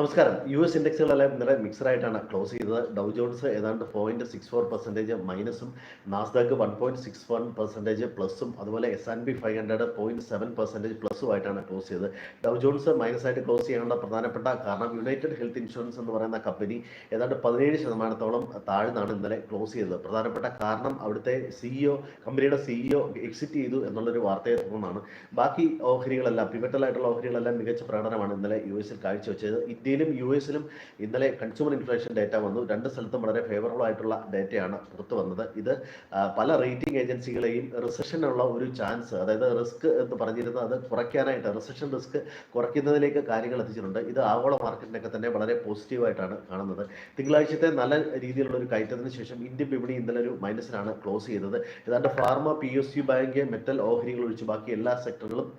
നമസ്കാരം. U S ഇൻഡെക്സുകളെല്ലാം ഇന്നലെ mixed ആയിട്ടാണ് ക്ലോസ് ചെയ്തത്. ഡൗ ജോൺസ് ഏതാണ്ട് point six four percentage മൈനസും Nasdaq one point six one percentage പ്ലസും അതുപോലെ S and P five hundred point seven percentage പ്ലസും ആയിട്ടാണ് ക്ലോസ് ചെയ്തത്. ഡൗ ജോൺസ് മൈനസ് ആയിട്ട് ക്ലോസ് ചെയ്യാനുള്ള പ്രധാനപ്പെട്ട കാരണം യുണൈറ്റഡ് ഹെൽത്ത് ഇൻഷുറൻസ് എന്ന് പറയുന്ന കമ്പനി ഏതാണ്ട് പതിനേഴ് ശതമാനത്തോളം താഴ്ന്നാണ് ഇന്നലെ ക്ലോസ് ചെയ്തത്. പ്രധാനപ്പെട്ട കാരണം അവിടുത്തെ സിഇഒ കമ്പനിയുടെ സിഇഒ എക്സിറ്റ് ചെയ്തു എന്നുള്ളൊരു വാർത്തയെ തുടർന്നാണ്. ബാക്കി ഓഹരികളെല്ലാം പിവറ്റലായിട്ടുള്ള ഓഹരികളെല്ലാം മികച്ച പ്രകടനമാണ് ഇന്നലെ യു എസിൽ കാഴ്ചവെച്ചത്. ഇന്ത്യയിലും യു എസിലും ഇന്നലെ കൺസ്യൂമർ ഇൻഫ്ലേഷൻ ഡേറ്റ വന്നു. രണ്ട് സ്ഥലത്തും വളരെ ഫേവറബിൾ ആയിട്ടുള്ള ഡേറ്റയാണ് പുറത്തു വന്നത്. ഇത് പല റേറ്റിംഗ് ഏജൻസികളെയും റിസഷനുള്ള ഒരു ചാൻസ് അതായത് റിസ്ക് എന്ന് പറഞ്ഞിരുന്നത് അത് കുറയ്ക്കാനായിട്ട് റിസഷൻ റിസ്ക് കുറയ്ക്കുന്നതിലേക്ക് കാര്യങ്ങൾ എത്തിച്ചിട്ടുണ്ട്. ഇത് ആഗോള മാർക്കറ്റിനൊക്കെ തന്നെ വളരെ പോസിറ്റീവായിട്ടാണ് കാണുന്നത്. തിങ്കളാഴ്ചത്തെ നല്ല രീതിയിലുള്ള ഒരു കയറ്റത്തിന് ശേഷം ഇന്ത്യൻ വിപണി ഇന്നലെ ഒരു മൈനസിലാണ് ക്ലോസ് ചെയ്തത്. ഏതാണ്ട് pharma P S U bank metal ഓഹരികൾ ഒഴിച്ച് ബാക്കി എല്ലാ സെക്ടറുകളും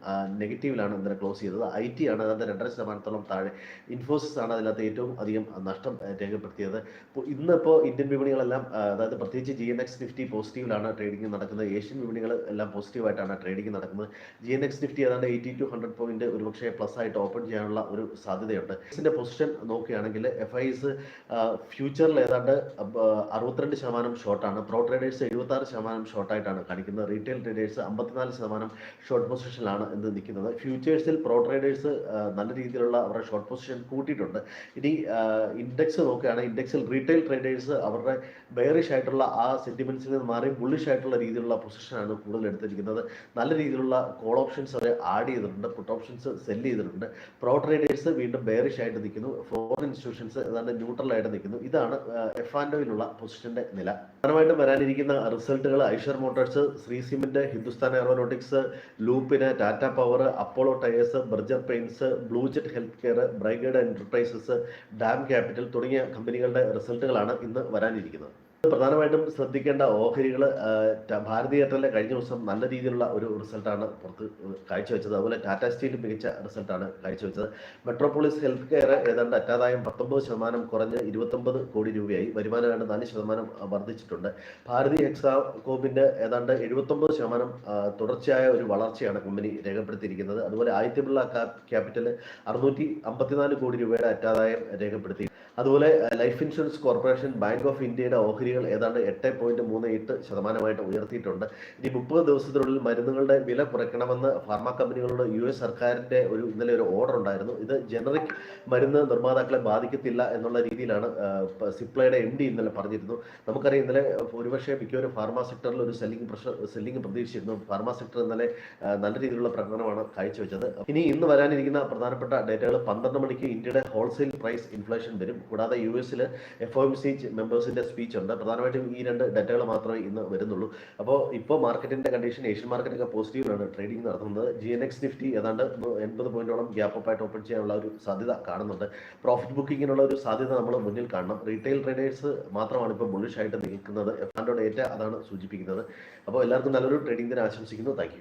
നെഗറ്റീവിലാണ് ഇന്നലെ ക്ലോസ് ചെയ്തത്. ഐ ടി ആണ് ഏതാണ്ട് രണ്ടര ശതമാനത്തോളം താഴെ. ഇൻഫോസിസ് ആണ് അതിനകത്ത് ഏറ്റവും അധികം നഷ്ടം രേഖപ്പെടുത്തിയത്. ഇപ്പോൾ ഇന്നിപ്പോൾ ഇന്ത്യൻ വിപണികളെല്ലാം അതായത് പ്രത്യേകിച്ച് ജി എൻ എക്സ് നിഫ്റ്റി പോസിറ്റീവിലാണ് ട്രേഡിംഗ് നടക്കുന്നത്. ഏഷ്യൻ വിപണികൾ എല്ലാം പോസിറ്റീവായിട്ടാണ് ട്രേഡിംഗ് നടക്കുന്നത്. ജി എൻ എക്സ് നിഫ്റ്റി ഏതാണ്ട് എയ്റ്റി ടു ഹൺഡ്രഡ് പോയിന്റ് ഒരുപക്ഷെ പ്ലസ് ആയിട്ട് ഓപ്പൺ ചെയ്യാനുള്ള ഒരു സാധ്യതയുണ്ട്. ഇതിന്റെ പൊസിഷൻ നോക്കുകയാണെങ്കിൽ എഫ് ഐസ് ഫ്യൂച്ചറിൽ ഏതാണ്ട് അറുപത്തിരണ്ട് ശതമാനം ഷോർട്ടാണ് പ്രോ ട്രേഡേഴ്സ് എഴുപത്തി ശതമാനം ഷോർട്ടായിട്ടാണ് കാണിക്കുന്നത്. റീറ്റെയിൽ ട്രേഡേഴ്സ് അമ്പത്തിനാല് ശതമാനം ഷോർട്ട് പൊസിഷനിലാണ് എന്ന് നിൽക്കുന്നത്. ഫ്യൂച്ചേഴ്സിൽ പ്രോ ട്രേഡേഴ്സ് നല്ല രീതിയിലുള്ള അവരുടെ ഷോർട്ട് പൊസിഷൻ കൂട്ടിയിട്ടുണ്ട്. ഇനി ഇൻഡെക്സ് നോക്കുകയാണെങ്കിൽ ഇൻഡെക്സിൽ റീറ്റെയിൽ ട്രേഡേഴ്സ് അവരുടെ ബെയറിഷ് ആയിട്ടുള്ള ആ സെന്റിമെന്റ്സിൽ നിന്ന് മാറി ബുള്ളിഷ് ആയിട്ടുള്ള രീതിയിലുള്ള പൊസിഷനാണ് കൂടുതൽ എടുത്തിരിക്കുന്നത്. നല്ല രീതിയിലുള്ള കോൾ ഓപ്ഷൻസ് അവർ ആഡ് ചെയ്തിട്ടുണ്ട് പുട്ട് ഓപ്ഷൻസ് സെൽ ചെയ്തിട്ടുണ്ട്. പ്രോ ട്രേഡേഴ്സ് വീണ്ടും ബെയറിഷ് ആയിട്ട് നിൽക്കുന്നു. ഫോറിൻ ഇൻസ്റ്റിറ്റ്യൂഷൻസ് ഏതാണ്ട് ന്യൂട്രൽ ആയിട്ട് നിൽക്കുന്നു. ഇതാണ് എഫ് ആൻഡോയിലുള്ള പൊസിഷന്റെ നില. പ്രധാനമായിട്ടും വരാനിരിക്കുന്ന റിസൾട്ടുകൾ Eicher Motors Shree Cement Hindustan Aeronautics ലൂപ്പിന് Tata Power Apollo Tyres Berger Paints Blue Jet Healthcare Brigade Enterprises DAM Capital തുടങ്ങിയ കമ്പനികളുടെ റിസൾട്ടുകളാണ് ഇന്ന് വരാനിരിക്കുന്നത്. പ്രധാനമായിട്ടും ശ്രദ്ധിക്കേണ്ട ഓഹരികൾ ഭാരതി എയർടെലിന്റെ കഴിഞ്ഞ ദിവസം നല്ല രീതിയിലുള്ള ഒരു റിസൾട്ടാണ് പുറത്ത് കാഴ്ചവെച്ചത്. അതുപോലെ ടാറ്റ സ്റ്റീൽ മികച്ച റിസൾട്ടാണ് കാഴ്ചവെച്ചത്. മെട്രോപോളിസ് ഹെൽത്ത് കെയർ ഏതാണ്ട് അറ്റാദായം പത്തൊമ്പത് ശതമാനം കുറഞ്ഞ് ഇരുപത്തൊമ്പത് കോടി രൂപയായി. വരുമാനം ഏതാണ്ട് നാല് ശതമാനം വർദ്ധിച്ചിട്ടുണ്ട്. ഭാരതി ഹെക്സാകോമിന്റെ ഏതാണ്ട് എഴുപത്തൊമ്പത് ശതമാനം തുടർച്ചയായ ഒരു വളർച്ചയാണ് കമ്പനി രേഖപ്പെടുത്തിയിരിക്കുന്നത്. അതുപോലെ ആദിത്യപിള്ള ക്യാപിറ്റൽ അറുന്നൂറ്റി അമ്പത്തിനാല് കോടി രൂപയുടെ അറ്റാദായം രേഖപ്പെടുത്തി. അതുപോലെ Life Insurance Corporation Bank of ഇന്ത്യയുടെ ഓഹരികൾ ഏതാണ്ട് എട്ട് പോയിന്റ് മൂന്ന് എട്ട് ശതമാനമായിട്ട് ഉയർത്തിയിട്ടുണ്ട്. ഇനി മുപ്പത് ദിവസത്തിനുള്ളിൽ മരുന്നുകളുടെ വില കുറയ്ക്കണമെന്ന് ഫാർമ കമ്പനികളോട് യു എസ് സർക്കാരിന്റെ ഒരു ഇന്നലെ ഒരു ഓർഡർ ഉണ്ടായിരുന്നു. ഇത് ജനറിക് മരുന്ന് നിർമ്മാതാക്കളെ ബാധിക്കത്തില്ല എന്നുള്ള രീതിയിലാണ് സിപ്ലയുടെ എം ഡി ഇന്നലെ പറഞ്ഞിരുന്നു. നമുക്കറിയാം ഇന്നലെ ഒരുപക്ഷെ മിക്കവരും ഫാർമ സെക്ടറിൽ ഒരു സെല്ലിംഗ് പ്രഷർ സെല്ലിംഗ് പ്രതീക്ഷിച്ചിരുന്നു. ഫാർമ സെക്ടർ ഇന്നലെ നല്ല രീതിയിലുള്ള പ്രകടനമാണ് കാഴ്ചവെച്ചത്. ഇനി ഇന്ന് വരാനിരിക്കുന്ന പ്രധാനപ്പെട്ട ഡേറ്റകൾ പന്ത്രണ്ട് മണിക്ക് ഇന്ത്യയുടെ ഹോൾസെയിൽ പ്രൈസ് ഇൻഫ്ലേഷൻ വരും. കൂടാതെ യു എസിൽ എഫ് ഒ എം സി മെമ്പേഴ്സിന്റെ സ്പീച്ച് ഉണ്ട്. പ്രധാനമായിട്ടും ഈ രണ്ട് ഡാറ്റകൾ മാത്രമേ ഇന്ന് വരുന്നുള്ളൂ. അപ്പോൾ ഇപ്പോൾ മാർക്കറ്റിന്റെ കണ്ടീഷൻ ഏഷ്യൻ മാർക്കറ്റൊക്കെ പോസിറ്റീവിലാണ് ട്രേഡിംഗ് നടത്തുന്നത്. ജി എൻ എക്സ് നിഫ്റ്റി ഏതാണ്ട് എൺപത് പോയിന്റോളം ഗ്യാപ്പ് ആയിട്ട് ഓപ്പൺ ചെയ്യാനുള്ള ഒരു സാധ്യത കാണുന്നുണ്ട്. പ്രോഫിറ്റ് ബുക്കിങ്ങിനുള്ള ഒരു സാധ്യത നമ്മൾ മുന്നിൽ കാണണം. റീറ്റെയിൽ ട്രേഡേഴ്സ് മാത്രമാണ് ഇപ്പോൾ ബുള്ളിഷ് ആയിട്ട് നിൽക്കുന്നത്. എഫ് ആൻഡോ ഡേറ്റ അതാണ് സൂചിപ്പിക്കുന്നത്. അപ്പോൾ എല്ലാവർക്കും നല്ലൊരു ട്രേഡിംഗ് ദിനം ആശംസിക്കുന്നു. താങ്ക്